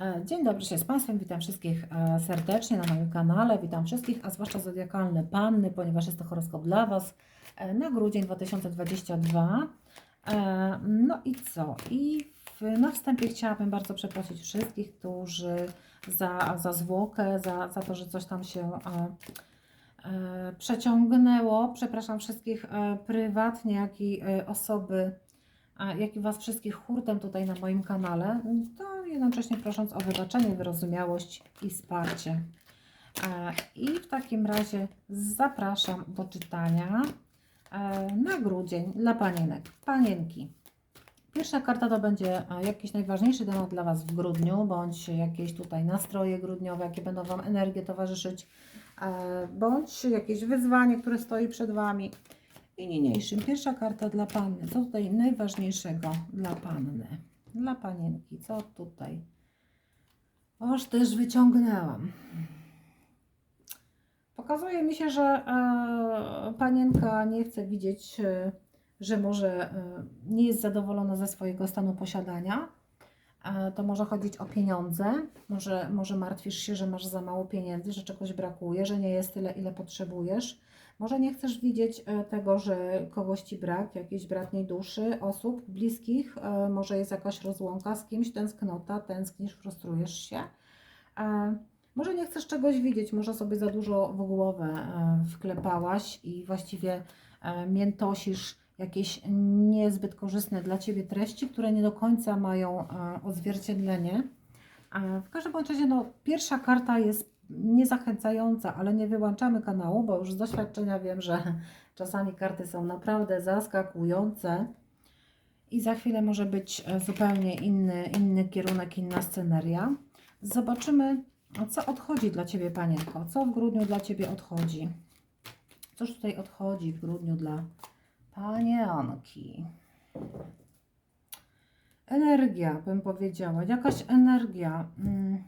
E, Dzień dobry się z Państwem, witam wszystkich e, serdecznie na moim kanale, witam wszystkich, a zwłaszcza zodiakalne panny, ponieważ jest to horoskop dla Was e, na grudzień 2022. E, No i co? I w, na wstępie chciałabym bardzo przeprosić wszystkich, którzy za, za zwłokę, za, za to, że coś tam się przeciągnęło. Przepraszam wszystkich prywatnie, jak i osoby jak i Was wszystkich hurtem tutaj na moim kanale, to jednocześnie prosząc o wybaczenie, wyrozumiałość i wsparcie. E, I w takim razie zapraszam do czytania e, na grudzień dla panienek. Panienki. Pierwsza karta to będzie e, jakiś najważniejszy temat dla Was w grudniu, bądź jakieś tutaj nastroje grudniowe, jakie będą Wam energie towarzyszyć, bądź jakieś wyzwanie, które stoi przed Wami i niniejszym. Pierwsza karta dla panny. Co tutaj najważniejszego dla panny? Dla panienki. Co tutaj? Oż też wyciągnęłam. Pokazuje mi się, że e, panienka nie chce widzieć, e, że może e, nie jest zadowolona ze swojego stanu posiadania. To może chodzić o pieniądze, może, może martwisz się, że masz za mało pieniędzy, że czegoś brakuje, że nie jest tyle, ile potrzebujesz. Może nie chcesz widzieć e, tego, że kogoś ci brak, jakiejś bratniej duszy, osób bliskich, e, może jest jakaś rozłąka z kimś, tęsknota, tęsknisz, frustrujesz się. E, Może nie chcesz czegoś widzieć, może sobie za dużo w głowę wklepałaś i właściwie miętosisz jakieś niezbyt korzystne dla Ciebie treści, które nie do końca mają odzwierciedlenie. W każdym razie, no, pierwsza karta jest niezachęcająca, ale nie wyłączamy kanału, bo już z doświadczenia wiem, że czasami karty są naprawdę zaskakujące i za chwilę może być e, zupełnie inny, inny kierunek, inna sceneria. Zobaczymy, co odchodzi dla Ciebie, Panienko. Co w grudniu dla Ciebie odchodzi? Cóż tutaj odchodzi w grudniu dla Panienki? Energia, bym powiedziała, jakaś energia, mm,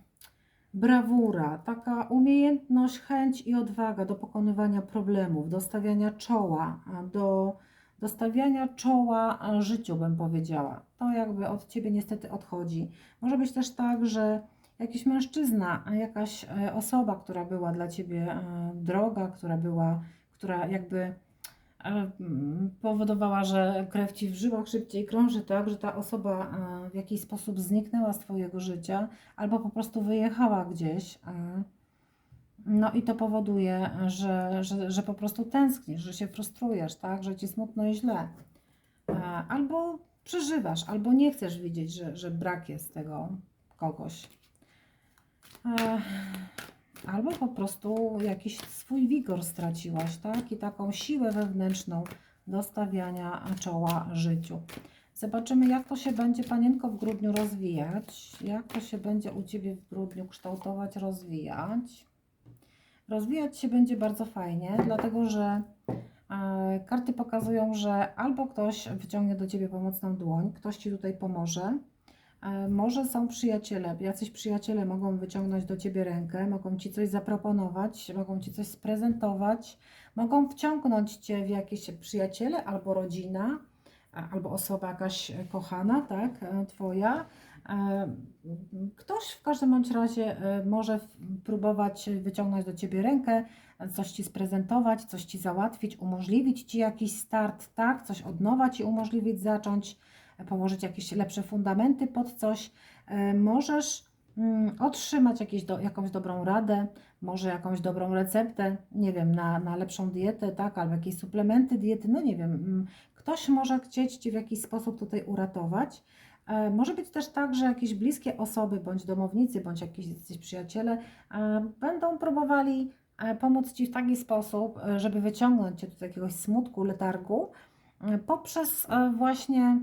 brawura, taka umiejętność, chęć i odwaga do pokonywania problemów, do stawiania czoła, do, do stawiania czoła życiu, bym powiedziała. To jakby od Ciebie niestety odchodzi. Może być też tak, że jakiś mężczyzna, jakaś e, osoba, która była dla Ciebie e, droga, która była, która jakby powodowała, że krew Ci w żyłach szybciej krąży, tak, że ta osoba e, w jakiś sposób zniknęła z Twojego życia albo po prostu wyjechała gdzieś. e, No i to powoduje, że, że, że po prostu tęsknisz, że się frustrujesz, tak, że Ci smutno i źle. E, Albo przeżywasz, albo nie chcesz widzieć, że, że brak jest tego kogoś. E, Albo po prostu jakiś swój wigor straciłaś, tak? I taką siłę wewnętrzną do stawiania czoła życiu. Zobaczymy, jak to się będzie, panienko, w grudniu rozwijać. Jak to się będzie u Ciebie w grudniu kształtować, rozwijać. Rozwijać się będzie bardzo fajnie, dlatego że e, karty pokazują, że albo ktoś wyciągnie do Ciebie pomocną dłoń, ktoś Ci tutaj pomoże, Może są przyjaciele, jacyś przyjaciele mogą wyciągnąć do Ciebie rękę, mogą Ci coś zaproponować, mogą Ci coś sprezentować, mogą wciągnąć Cię w jakieś przyjaciele albo rodzina, albo osoba jakaś kochana, tak, e, Twoja. E, Ktoś w każdym bądź razie e, może próbować wyciągnąć do Ciebie rękę, coś Ci sprezentować, coś Ci załatwić, umożliwić Ci jakiś start, tak, coś od nowa Ci umożliwić zacząć położyć jakieś lepsze fundamenty pod coś. E, Możesz mm, otrzymać jakieś do, jakąś dobrą radę, może jakąś dobrą receptę, nie wiem, na, na lepszą dietę, tak, albo jakieś suplementy diety, no nie wiem. mm, Ktoś może chcieć Ci w jakiś sposób tutaj uratować. E, Może być też tak, że jakieś bliskie osoby, bądź domownicy, bądź jakieś, przyjaciele e, będą próbowali pomóc Ci w taki sposób, żeby wyciągnąć Cię z jakiegoś smutku, letargu, poprzez właśnie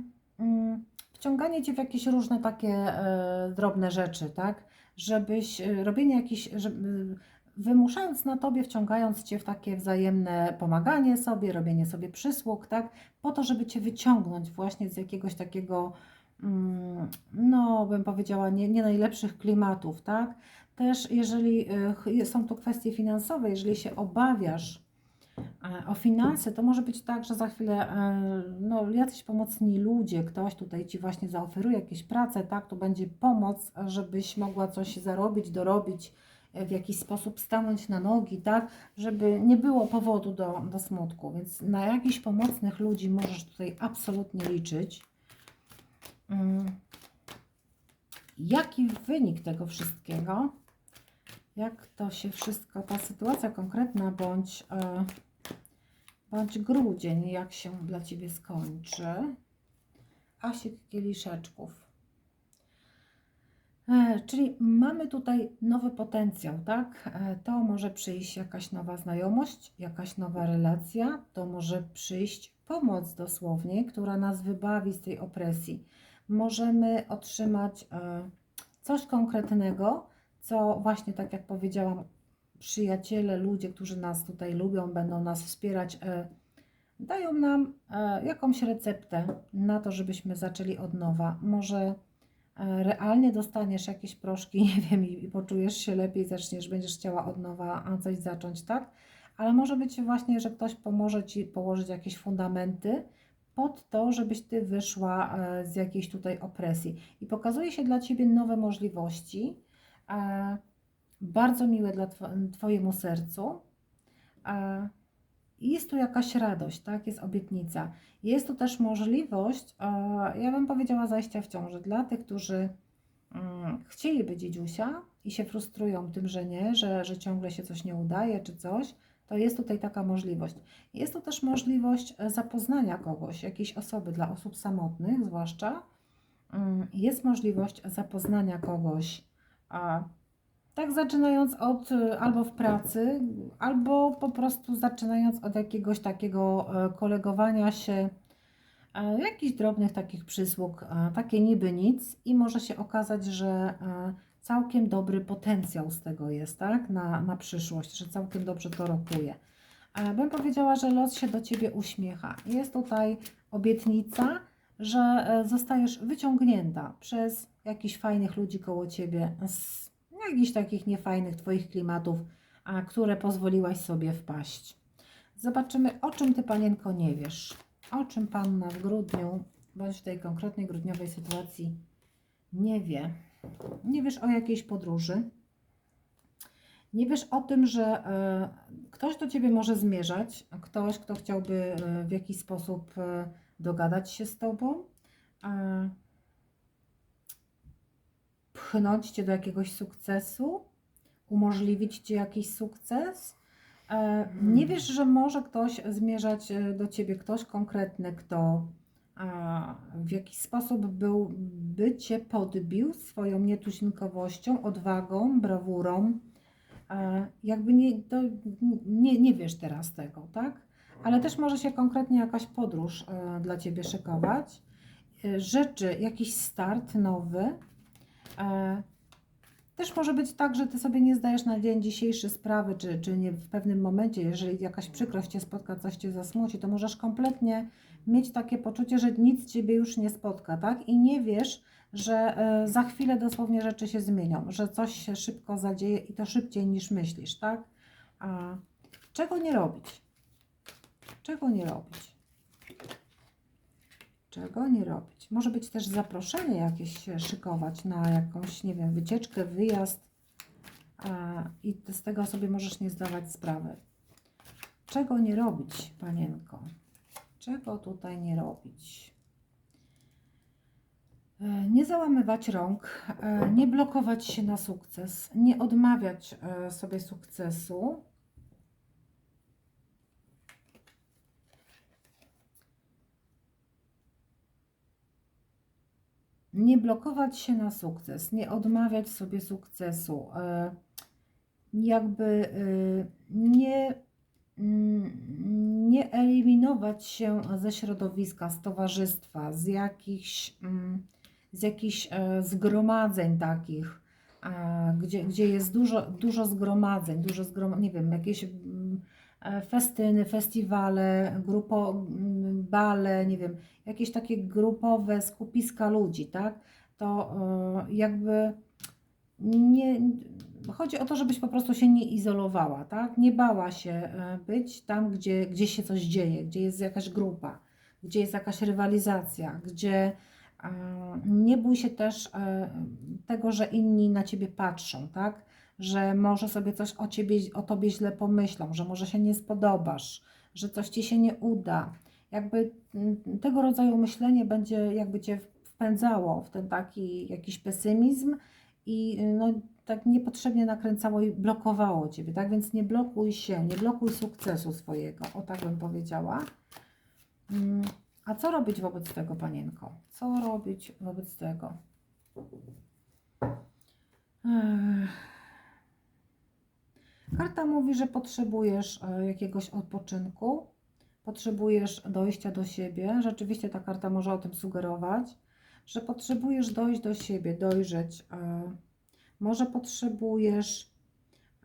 wciąganie Cię w jakieś różne takie e, drobne rzeczy, tak? Żebyś, e, robienie jakichś, żeby, wymuszając na Tobie, wciągając Cię w takie wzajemne pomaganie sobie, robienie sobie przysług, tak? Po to, żeby Cię wyciągnąć właśnie z jakiegoś takiego, mm, no bym powiedziała, nie, nie najlepszych klimatów, tak? Też jeżeli e, są to kwestie finansowe, jeżeli się obawiasz, E, O finanse to może być tak, że za chwilę e, no, jacyś pomocni ludzie, ktoś tutaj Ci właśnie zaoferuje jakieś pracę, tak, to będzie pomoc, żebyś mogła coś zarobić, dorobić, e, w jakiś sposób stanąć na nogi, tak, żeby nie było powodu do, do smutku, więc na jakichś pomocnych ludzi możesz tutaj absolutnie liczyć. Mm. Jaki wynik tego wszystkiego? Jak to się wszystko, ta sytuacja konkretna bądź... E, bądź grudzień, jak się dla Ciebie skończy. Asik kieliszeczków. E, czyli mamy tutaj nowy potencjał, tak? E, to może przyjść jakaś nowa znajomość, jakaś nowa relacja, to może przyjść pomoc dosłownie, która nas wybawi z tej opresji. Możemy otrzymać e, coś konkretnego, co właśnie tak jak powiedziałam, przyjaciele, ludzie, którzy nas tutaj lubią, będą nas wspierać, e, dają nam e, jakąś receptę na to, żebyśmy zaczęli od nowa. Może e, realnie dostaniesz jakieś proszki, nie wiem, i, poczujesz się lepiej, zaczniesz, będziesz chciała od nowa coś zacząć, tak? Ale może być właśnie, że ktoś pomoże Ci położyć jakieś fundamenty pod to, żebyś Ty wyszła z jakiejś tutaj opresji. I pokazuje się dla Ciebie nowe możliwości, bardzo miłe dla two- Twojemu sercu. Jest tu jakaś radość, tak? Jest obietnica. Jest tu też możliwość, ja bym powiedziała, zajścia w ciąży dla tych, którzy mm, chcieliby dziedziusia i się frustrują tym, że nie, że, że ciągle się coś nie udaje czy coś, to jest tutaj taka możliwość. Jest tu też możliwość e, zapoznania kogoś, jakiejś osoby, dla osób samotnych zwłaszcza. Mm, Jest możliwość zapoznania kogoś, a tak zaczynając od y, albo w pracy, albo po prostu zaczynając od jakiegoś takiego e, kolegowania się, e, jakichś drobnych takich przysług, e, takie niby nic i może się okazać, że całkiem dobry potencjał z tego jest, tak, na, na przyszłość, że całkiem dobrze to rokuje. Bym powiedziała, że los się do Ciebie uśmiecha. Jest tutaj obietnica, że zostajesz wyciągnięta przez jakichś fajnych ludzi koło Ciebie z jakichś takich niefajnych Twoich klimatów, a które pozwoliłaś sobie wpaść. Zobaczymy, o czym Ty, Panienko, nie wiesz. O czym Panna w grudniu, bądź w tej konkretnej grudniowej sytuacji nie wie. Nie wiesz o jakiejś podróży. Nie wiesz o tym, że e, ktoś do Ciebie może zmierzać, ktoś, kto chciałby e, w jakiś sposób e, dogadać się z Tobą. E, pchnąć Cię do jakiegoś sukcesu, umożliwić Ci jakiś sukces. E, Nie wiesz, że może ktoś zmierzać e, do Ciebie, ktoś konkretny, kto w jakiś sposób był, by Cię podbił swoją nietuzinkowością, odwagą, brawurą. E, Jakby nie, to nie, nie wiesz teraz tego, tak? Ale też może się konkretnie jakaś podróż dla Ciebie szykować. Rzeczy, jakiś start nowy. E, Też może być tak, że ty sobie nie zdajesz na dzień dzisiejszy sprawy, czy, czy nie w pewnym momencie, jeżeli jakaś przykrość cię spotka, coś cię zasmuci, to możesz kompletnie mieć takie poczucie, że nic ciebie już nie spotka, tak? I nie wiesz, że e, za chwilę dosłownie rzeczy się zmienią, że coś się szybko zadzieje i to szybciej niż myślisz, tak? A czego nie robić? Czego nie robić? Czego nie robić? Może być też zaproszenie jakieś się szykować na jakąś, nie wiem, wycieczkę, wyjazd i z tego sobie możesz nie zdawać sprawy. Czego nie robić, panienko? Czego tutaj nie robić? E, Nie załamywać rąk, e, nie blokować się na sukces, nie odmawiać e, sobie sukcesu. Nie blokować się na sukces, nie odmawiać sobie sukcesu, e, jakby e, nie, mm, nie eliminować się ze środowiska, z towarzystwa, z jakichś, mm, z jakichś e, zgromadzeń takich, gdzie, gdzie jest dużo, dużo zgromadzeń, dużo zgrom, nie wiem, jakieś mm, festyny, festiwale, grupo, mm, bale, nie wiem, jakieś takie grupowe skupiska ludzi, tak? To e, jakby nie, chodzi o to, żebyś po prostu się nie izolowała, tak? Nie bała się e, być tam, gdzie, gdzie się coś dzieje, gdzie jest jakaś grupa, gdzie jest jakaś rywalizacja, gdzie e, nie bój się też e, tego, że inni na ciebie patrzą, tak? Że może sobie coś o ciebie, o tobie źle pomyślą, że może się nie spodobasz, że coś ci się nie uda. Jakby mm, tego rodzaju myślenie będzie jakby cię wpędzało w ten taki jakiś pesymizm i no, tak niepotrzebnie nakręcało i blokowało Ciebie, tak? Więc nie blokuj się, nie blokuj sukcesu swojego, o tak bym powiedziała. Mm, A co robić wobec tego, Panienko? Co robić wobec tego? Ech. Karta mówi, że potrzebujesz e, jakiegoś odpoczynku, potrzebujesz dojścia do siebie. Rzeczywiście ta karta może o tym sugerować, że potrzebujesz dojść do siebie, dojrzeć. e, Może potrzebujesz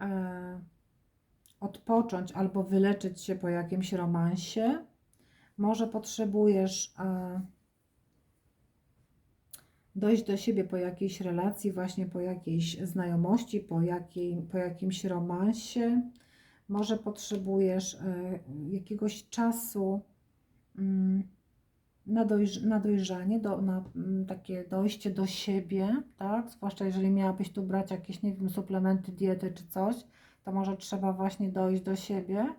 e, odpocząć albo wyleczyć się po jakimś romansie. Może potrzebujesz dojść do siebie po jakiejś relacji, właśnie po jakiejś znajomości, po, jakiej, po jakimś romansie. Może potrzebujesz e, jakiegoś czasu mm, na, dojrz na dojrzanie, do, na mm, takie dojście do siebie, tak? Zwłaszcza jeżeli miałabyś tu brać jakieś, nie wiem, suplementy, diety czy coś, to może trzeba właśnie dojść do siebie.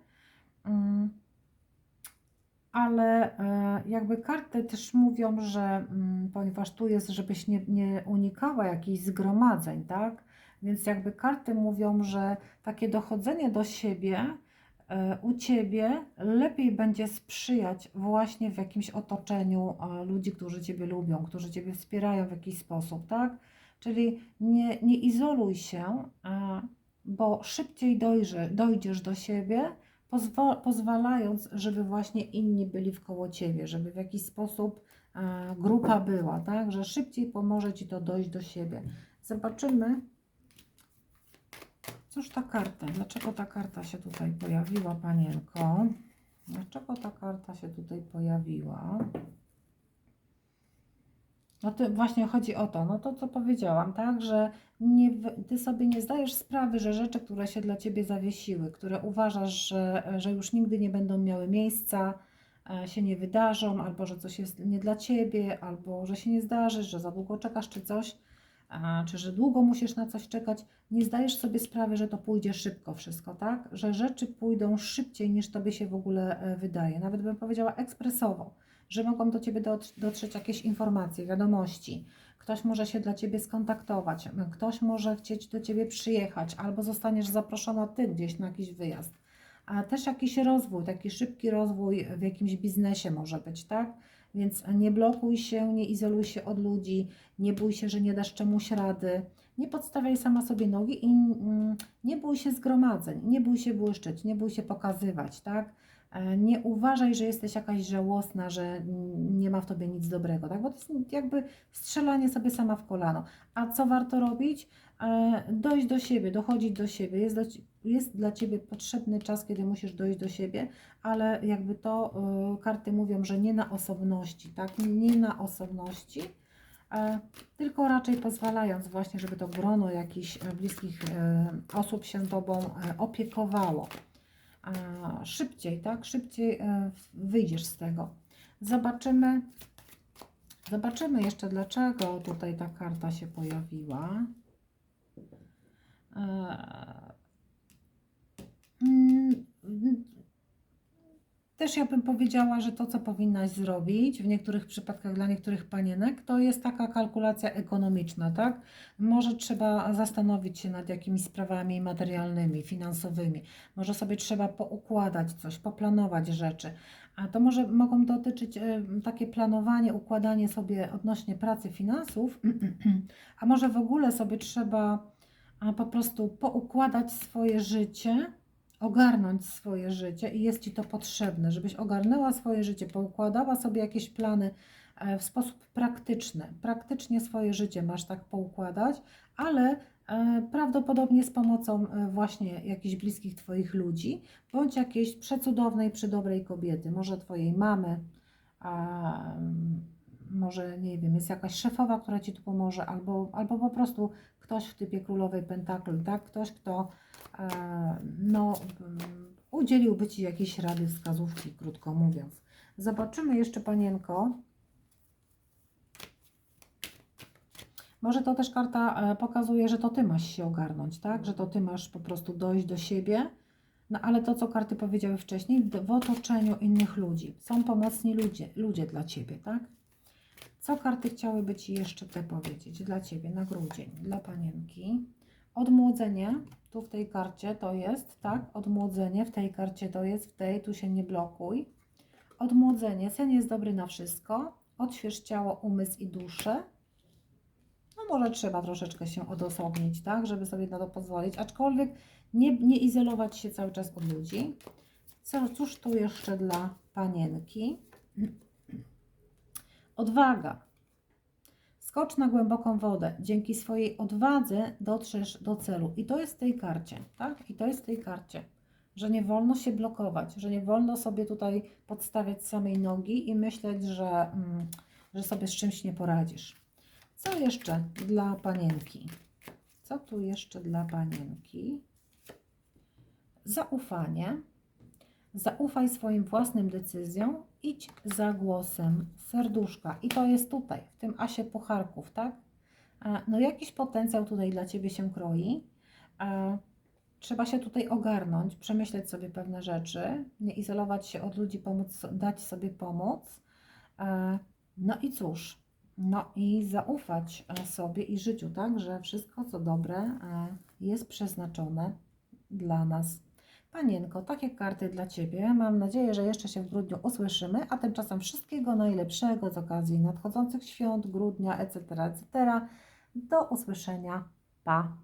Ale e, jakby karty też mówią, że mm, ponieważ tu jest, żebyś nie, nie unikała jakichś zgromadzeń, tak? Więc jakby karty mówią, że takie dochodzenie do siebie e, u Ciebie lepiej będzie sprzyjać właśnie w jakimś otoczeniu e, ludzi, którzy Ciebie lubią, którzy Ciebie wspierają w jakiś sposób, tak? Czyli nie, nie izoluj się, bo szybciej dojrzy, dojdziesz do siebie, pozwa pozwalając, żeby właśnie inni byli wkoło Ciebie, żeby w jakiś sposób e, grupa była, tak? Że szybciej pomoże Ci to dojść do siebie. Zobaczymy, Cóż ta karta? Dlaczego ta karta się tutaj pojawiła, panienko? Dlaczego ta karta się tutaj pojawiła? No to właśnie chodzi o to, no to co powiedziałam, tak, że nie, ty sobie nie zdajesz sprawy, że rzeczy, które się dla ciebie zawiesiły, które uważasz, że, że już nigdy nie będą miały miejsca, e, się nie wydarzą, albo że coś jest nie dla ciebie, albo że się nie zdarzy, że za długo czekasz, czy coś, czy że długo musisz na coś czekać, nie zdajesz sobie sprawy, że to pójdzie szybko wszystko, tak? Że rzeczy pójdą szybciej niż tobie się w ogóle e, wydaje. Nawet bym powiedziała ekspresowo, że mogą do ciebie dot- dotrzeć jakieś informacje, wiadomości. Ktoś może się dla ciebie skontaktować, ktoś może chcieć do ciebie przyjechać, albo zostaniesz zaproszona ty gdzieś na jakiś wyjazd. A też jakiś rozwój, taki szybki rozwój w jakimś biznesie może być, tak? Więc nie blokuj się, nie izoluj się od ludzi, nie bój się, że nie dasz czemuś rady. Nie podstawiaj sama sobie nogi i mm, nie bój się zgromadzeń, nie bój się błyszczeć, nie bój się pokazywać, tak? E, Nie uważaj, że jesteś jakaś żałosna, że nie ma w tobie nic dobrego, tak? Bo to jest jakby strzelanie sobie sama w kolano. A co warto robić? E, Dojść do siebie, dochodzić do siebie. Jest, do, jest dla ciebie potrzebny czas, kiedy musisz dojść do siebie, ale jakby to y, karty mówią, że nie na osobności, tak? Nie na osobności, e, tylko raczej pozwalając właśnie, żeby to grono jakichś e, bliskich e, osób się Tobą e, opiekowało. Szybciej, tak? Szybciej e, wyjdziesz z tego. Zobaczymy, zobaczymy jeszcze, dlaczego tutaj ta karta się pojawiła. Też ja bym powiedziała, że to, co powinnaś zrobić w niektórych przypadkach dla niektórych panienek, to jest taka kalkulacja ekonomiczna, tak? Może trzeba zastanowić się nad jakimiś sprawami materialnymi, finansowymi. Może sobie trzeba poukładać coś, poplanować rzeczy. A to może mogą dotyczyć e, takie planowanie, układanie sobie odnośnie pracy, finansów, a może w ogóle sobie trzeba po prostu poukładać swoje życie ogarnąć swoje życie i jest Ci to potrzebne, żebyś ogarnęła swoje życie, poukładała sobie jakieś plany e, w sposób praktyczny. Praktycznie swoje życie masz tak poukładać, ale e, prawdopodobnie z pomocą e, właśnie jakichś bliskich Twoich ludzi, bądź jakiejś przecudownej, przydobrej kobiety, może Twojej mamy, może, nie wiem, jest jakaś szefowa, która Ci tu pomoże, albo, albo po prostu ktoś w typie królowej pentakli, tak? Ktoś, kto e, no, mm, udzieliłby Ci jakiejś rady, wskazówki, krótko mówiąc. Zobaczymy jeszcze, Panienko. Może to też karta e, pokazuje, że to Ty masz się ogarnąć, tak? Że to Ty masz po prostu dojść do siebie. No ale to, co karty powiedziały wcześniej, w otoczeniu innych ludzi. Są pomocni ludzie, ludzie dla Ciebie, tak? Co karty chciałyby Ci jeszcze te powiedzieć dla Ciebie na grudzień, dla Panienki? Odmłodzenie, tu w tej karcie to jest, tak? Odmłodzenie, w tej karcie to jest, w tej, tu się nie blokuj. Odmłodzenie, sen jest dobry na wszystko. Odśwież ciało, umysł i duszę. No może trzeba troszeczkę się odosobnić, tak? Żeby sobie na to pozwolić, aczkolwiek nie, nie izolować się cały czas od ludzi. Co, cóż tu jeszcze dla Panienki? Odwaga. Skocz na głęboką wodę. Dzięki swojej odwadze dotrzesz do celu. I to jest w tej karcie, tak? I to jest w tej karcie, że nie wolno się blokować, że nie wolno sobie tutaj podstawiać samej nogi i myśleć, że, mm, że sobie z czymś nie poradzisz. Co jeszcze dla panienki? Co tu jeszcze dla panienki? Zaufanie. Zaufaj swoim własnym decyzjom, idź za głosem serduszka. I to jest tutaj, w tym asie pucharków, tak? No jakiś potencjał tutaj dla Ciebie się kroi. Trzeba się tutaj ogarnąć, przemyśleć sobie pewne rzeczy, nie izolować się od ludzi, pomóc, dać sobie pomóc. E, No i cóż, no i zaufać e, sobie i życiu, tak, że wszystko co dobre e, jest przeznaczone dla nas. Panienko, takie karty dla Ciebie. Mam nadzieję, że jeszcze się w grudniu usłyszymy, a tymczasem wszystkiego najlepszego z okazji nadchodzących świąt, grudnia, etc., etc. Do usłyszenia. Pa!